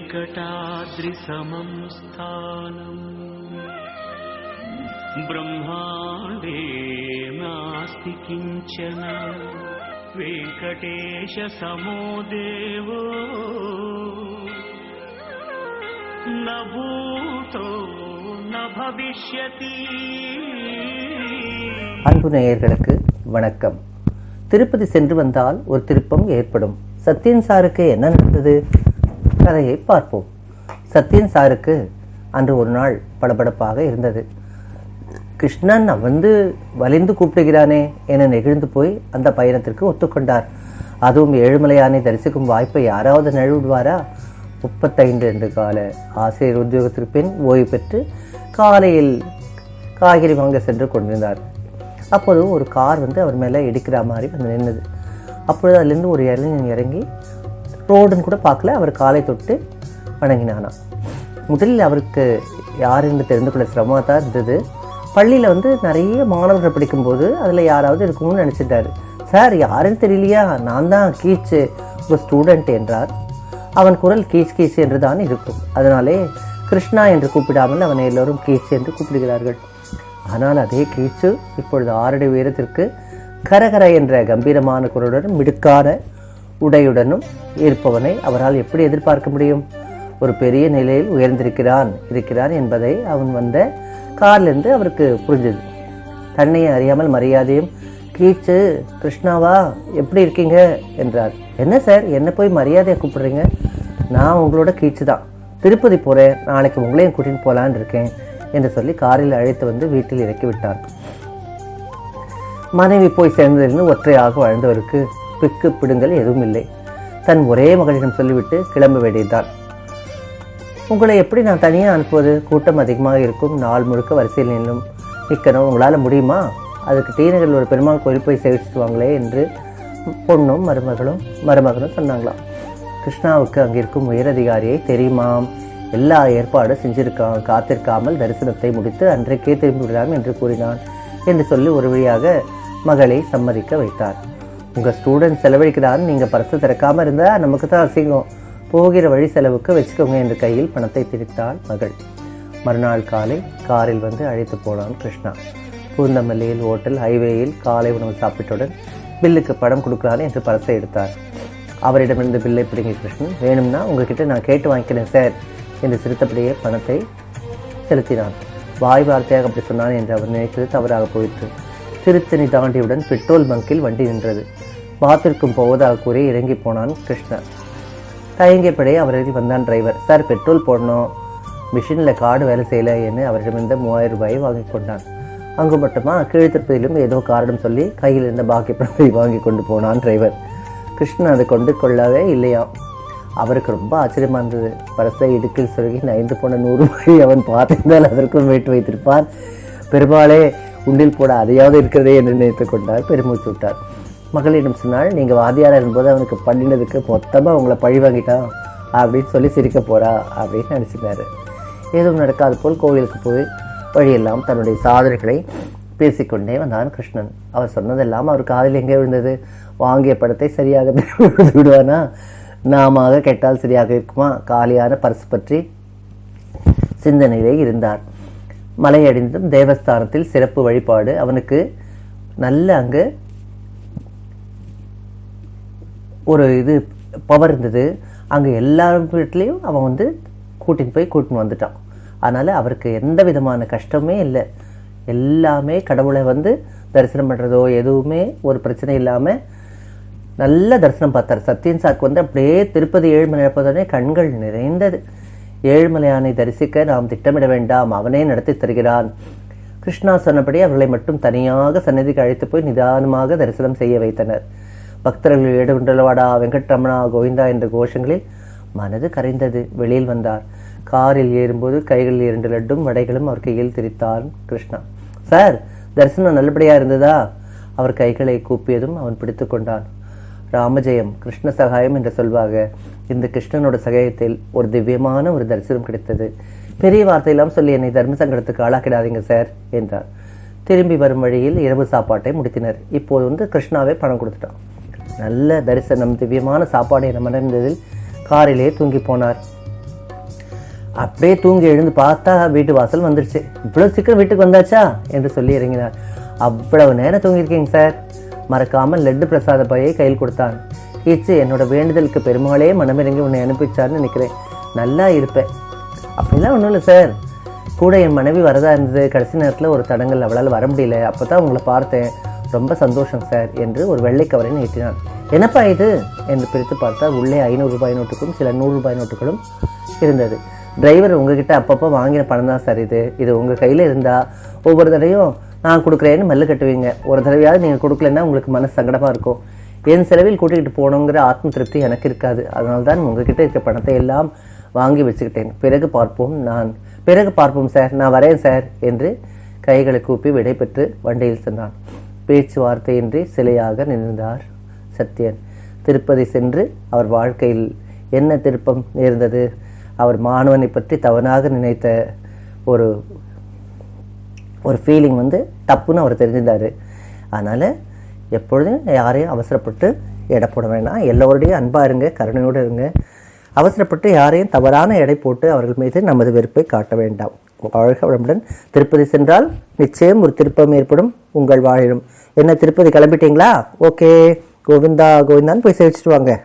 वेङ्कटाद्रिसमं स्थानम् ब्रह्माण्डे नास्ति किञ्चन वेङ्कटेशसमो देवो न भूतो न भविष्यति அன்பு நேயர்களுக்கு வணக்கம் திருப்பதி சென்று வந்தால் ஒரு திருப்பம் ஏற்படும் சத்யன் சாருக்கு என்ன நடந்தது கதையை பார்ப்போம். சத்யன் சாருக்கு அன்று ஒரு நாள் படபடப்பாக இருந்தது. கிருஷ்ணன் வந்து வலிந்து கூப்பிடுகிறானே என நெகிழ்ந்து போய் அந்த பயணத்திற்கு ஒத்துக்கொண்டார் அதுவும் ஏழுமலையானை தரிசிக்கும் வாய்ப்பை யாராவது நழுவிடுவாரா முப்பத்தைந்து ஆண்டு கால ஆசிரியர் உத்தியோகத்திற்கு பின் ஓய்வு பெற்று காலையில் காய்கறி வாங்க சென்று கொண்டிருந்தார். அப்போது ஒரு கார் வந்து அவர் மேலே இடிக்கிற மாதிரி வந்து நின்றுது அப்பொழுது அதுலேருந்து ஒரு இளைஞன் இறங்கி ரோடுன்னு கூட பார்க்கல. அவர் காலை தொட்டு வணங்கினானா. முதலில் அவருக்கு யார் என்று தெரிந்து கொள்ள சிரமமாக தான் இருந்தது. பள்ளியில் வந்து நிறைய மாணவர்கள் படிக்கும்போது அதில் யாராவது இருக்கும்னு நினச்சிட்டாரு. சார் யாருன்னு தெரியலையா? நான் தான் கீச்சு உங்கள் ஸ்டூடெண்ட் என்றார். அவன் குரல் கீச் கீச் என்று தான் இருக்கும். அதனாலே கிருஷ்ணா என்று கூப்பிடாமல் அவனை எல்லோரும் கீச் என்று கூப்பிடுகிறார்கள். ஆனால் அதே கீச்சு இப்பொழுது ஆறடி உயரத்திற்கு கரகர என்ற கம்பீரமான குரலுடன் மிடுக்கான உடையுடனும் இருப்பவனை அவரால் எப்படி எதிர்பார்க்க முடியும்? ஒரு பெரிய நிலையில் உயர்ந்திருக்கிறான் இருக்கிறான் என்பதை அவன் வந்த கார்லேருந்து அவருக்கு புரிஞ்சது. தன்னை அறியாமல் மரியாதையும் கீச்சு கிருஷ்ணாவா எப்படி இருக்கீங்க? என்றார். என்ன சார் என்ன போய் மரியாதையை கூப்பிடுறீங்க? நான் உங்களோட கீச்சு தான். திருப்பதி போகிறேன் நாளைக்கு உங்களையும் கூட்டின்னு போகலான்னு இருக்கேன் என்று சொல்லி காரில் அழைத்து வந்து வீட்டில் இறக்கி விட்டார் மனைவி போய் சேர்ந்ததிலிருந்து ஒற்றையாக வாழ்ந்தவருக்கு பிக்கு பிடுங்கள் எதுவும் இல்லை தன் ஒரே மகளிடம் சொல்லிவிட்டு கிளம்ப வேண்டியதுதான். உங்களை எப்படி நான் தனியாக அனுப்புவது? கூட்டம் அதிகமாக இருக்கும். நாள் முழுக்க வரிசையில் நின்றும் நிற்கணும் உங்களால் முடியுமா? அதுக்கு டீநகரில் ஒரு பெருமாள் கோயில் போய் சேவிச்சுட்டு வாங்களே என்று பொண்ணும் மருமகளும் மருமகனும் சொன்னாங்களாம். கிருஷ்ணாவுக்கு அங்கிருக்கும் உயரதிகாரியை தெரியுமாம்? எல்லா ஏற்பாடும் செஞ்சிருக்கான் காத்திருக்காமல் தரிசனத்தை முடித்து அன்றைக்கே திரும்பி விடலாம் என்று கூறினான் என்று சொல்லி ஒரு வழியாக மகளை சம்மதிக்க வைத்தார். உங்கள் ஸ்டூடெண்ட் செலவழிக்கிறான்னு நீங்கள் பரிசு திறக்காமல் இருந்தால் நமக்கு தான் அசிங்கம். போகிற வழி செலவுக்கு வச்சுக்கோங்க என்று கையில் பணத்தை திரித்தாள் மகள். மறுநாள் காலை காரில் வந்து அழைத்து போனான் கிருஷ்ணா. பூந்தமல்லியில் ஓட்டல் ஹைவேயில் காலை உணவு சாப்பிட்டவுடன் பில்லுக்கு படம் கொடுக்குறாரு என்று பரிசை எடுத்தார். அவரிடமிருந்து பில்லை பிடுங்கி கிருஷ்ணன் வேணும்னா உங்ககிட்ட நான் கேட்டு வாங்கிக்கிறேன் சார் என்று சிரித்தபடியே பணத்தை செலுத்தினான். வாய் வார்த்தையாக அப்படி சொன்னான் என்று அவர் நினைத்தது தவறாக போயிற்று. திருத்தணி தாண்டியவுடன் பெட்ரோல் பங்கில் வண்டி நின்றது. பார்த்திருக்கும் போவதாக கூறி இறங்கி போனான் கிருஷ்ணன் தயங்கியபடி அவரிடம் வந்தான் டிரைவர். சார் பெட்ரோல் போடணும். மிஷினில் கார்டு வேலை செய்யலை என்று அவரிடமிருந்த மூவாயிரம் ரூபாயை வாங்கி கொண்டான். அங்கு மட்டுமா கீழ்த்திருப்பதிலும் ஏதோ காரணம் சொல்லி கையில் இருந்த பாக்கி பணத்தை வாங்கி கொண்டு போனான் டிரைவர். கிருஷ்ணன் அதை கொண்டு கொள்ளவே இல்லையா? அவருக்கு ரொம்ப ஆச்சரியமா இருந்தது. பரசை இடுக்கில் சொருகி நைந்து போன நூறு மணி அவன் பார்த்திருந்தால் அதற்கும் வேட்டு வைத்திருப்பான் பெரும்பாலே உண்டில் போட அதையாவது இருக்கிறதே என்று நினைத்து கொண்டார். பெருமூச்சு விட்டார். மகளிடம் சொன்னால் நீங்கள் வாதியாராக இருக்கும்போது அவனுக்கு பண்ணினதுக்கு மொத்தமாக உங்களை பழி வாங்கிட்டான் அப்படின்னு சொல்லி சிரிக்க போகிறா அப்படின்னு நினச்சிருந்தார் எதுவும் நடக்காது போல் கோவிலுக்கு போய் வழியெல்லாம் தன்னுடைய சாதனைகளை பேசிக்கொண்டே வந்தான் கிருஷ்ணன். அவர் சொன்னதெல்லாம் அவர் காதில் எங்கே விழுந்தது? வாங்கிய படத்தை சரியாக விழுந்து விடுவானா? நாம கேட்டால் சரியாக இருக்குமா? காலியான பரிசு பற்றி சிந்தனையிலே இருந்தார். மலையடிந்தும் தேவஸ்தானத்தில் சிறப்பு வழிபாடு அவனுக்கு நல்ல அங்கு ஒரு இது பவர் இருந்தது. அங்கே எல்லா வீட்லேயும் அவன் வந்து கூட்டின்னு போய் கூட்டின்னு வந்துட்டான். அதனால் அவருக்கு எந்த விதமான கஷ்டமே இல்லை. எல்லாமே கடவுளை வந்து தரிசனம் பண்ணுறதோ எதுவுமே ஒரு பிரச்சனை இல்லாமல் நல்ல தரிசனம் பார்த்தார். சத்யன் சாக்கு வந்து அப்படியே திருப்பதி ஏழுமலை பார்த்தோடனே கண்கள் நிறைந்தது. ஏழுமலையானை தரிசிக்க நாம் திட்டமிட வேண்டாம். அவனே நடத்தி தருகிறான். கிருஷ்ணா சொன்னபடி அவர்களை மட்டும் தனியாக சன்னதிக்கு அழைத்து போய் நிதானமாக தரிசனம் செய்ய வைத்தனர். பக்தர்கள் ஏடுகுண்டலவாடா வெங்கட்ரமணா கோவிந்தா என்ற கோஷங்களில் மனது கரைந்தது. வெளியில் வந்தார். காரில் ஏறும்போது கைகளில் இரண்டு லட்டும் வடைகளும் அவர் கையில் திரித்தான் கிருஷ்ணா. சார் தரிசனம் நல்லபடியா இருந்ததா? அவர் கைகளை கூப்பியதும் அவன் பிடித்து கொண்டான். ராமஜெயம் கிருஷ்ண சகாயம் என்று சொல்வாக. இந்த கிருஷ்ணனோட சகாயத்தில் ஒரு திவ்யமான ஒரு தரிசனம் கிடைத்தது. பெரிய வார்த்தையெல்லாம் சொல்லி என்னை தர்ம சங்கடத்துக்கு ஆளாக்கிடாதீங்க சார் என்றார். திரும்பி வரும் வழியில் இரவு சாப்பாட்டை முடித்தினர். இப்போது வந்து கிருஷ்ணாவே பணம் கொடுத்துட்டான். நல்ல தரிசனம் திவ்யமான சாப்பாடு என மணந்ததில் காரிலே தூங்கி போனார். அப்படியே தூங்கி எழுந்து பார்த்தா வீட்டு வாசல் வந்துடுச்சு இவ்வளோ சீக்கிரம் வீட்டுக்கு வந்தாச்சா? என்று சொல்லி இறங்கினார். அவ்வளவு நேரம் தூங்கியிருக்கீங்க சார்? மறக்காமல் லட்டு பிரசாத பையை கையில் கொடுத்தான். கீச்சு என்னோட வேண்டுதலுக்கு பெருமாளே மனமிறங்கி உன்னை அனுப்பிச்சார்னு நினைக்கிறேன். நல்லா இருப்பேன். அப்படிலாம் ஒன்றும் இல்லை சார். கூட என் மனைவி வரதா இருந்தது. கடைசி நேரத்தில் ஒரு தடங்கள் அவளால் வர முடியல. அப்போ தான் உங்களை பார்த்தேன். ரொம்ப சந்தோஷம் சார் என்று ஒரு வெள்ளை கவரை நீட்டினான் என்னப்பா இது? என்று பிரித்து பார்த்தால் உள்ளே ஐநூறு ரூபாய் நோட்டுக்கும் சில நூறு ரூபாய் நோட்டுகளும் இருந்தது. டிரைவர் உங்ககிட்ட அப்பப்போ வாங்கின பணம் தான் சார் இது. இது உங்கள் கையில் இருந்தால் ஒவ்வொரு தடவையும் நான் கொடுக்குறேன்னு மல்லு கட்டுவீங்க. ஒரு தடவையாவது நீங்கள் கொடுக்கலன்னா உங்களுக்கு மனசு சங்கடமாக இருக்கும். என் செலவில் கூட்டிகிட்டு போகணுங்கிற ஆத்ம திருப்தி எனக்கு இருக்காது. அதனால தான் உங்ககிட்ட இருக்க பணத்தை எல்லாம் வாங்கி வச்சுக்கிட்டேன். பிறகு பார்ப்போம் நான். பிறகு பார்ப்போம் சார் நான் வரேன் சார் என்று கைகளை கூப்பி விடை பெற்று வண்டியில் சென்றான். பேச்சுவார்த்தையின்றி சிலையாக நின்றார் சத்யன். திருப்பதி சென்று அவர் வாழ்க்கையில் என்ன திருப்பம் நேர்ந்தது? அவர் மாணவனை பற்றி தவறாக நினைத்த ஒரு ஒரு ஃபீலிங் வந்து தப்புன்னு அவர் தெரிஞ்சிருந்தார். அதனால் எப்பொழுதும் யாரையும் அவசரப்பட்டு எடை போட வேண்டாம் எல்லோருடையும் அன்பாக இருங்க கருணையோடு இருங்க. அவசரப்பட்டு யாரையும் தவறான எடை போட்டு அவர்கள் மீது நமது வெறுப்பை காட்ட வேண்டாம். வாழ்க வளமுடன். திருப்பதி சென்றால் நிச்சயம் ஒரு திருப்பம் ஏற்படும் உங்கள் வாழிலும். என்ன திருப்பதி கிளம்பிட்டீங்களா? ஓகே. கோவிந்தா கோவிந்தான்னு போய் சேவிச்சுட்டு வாங்க.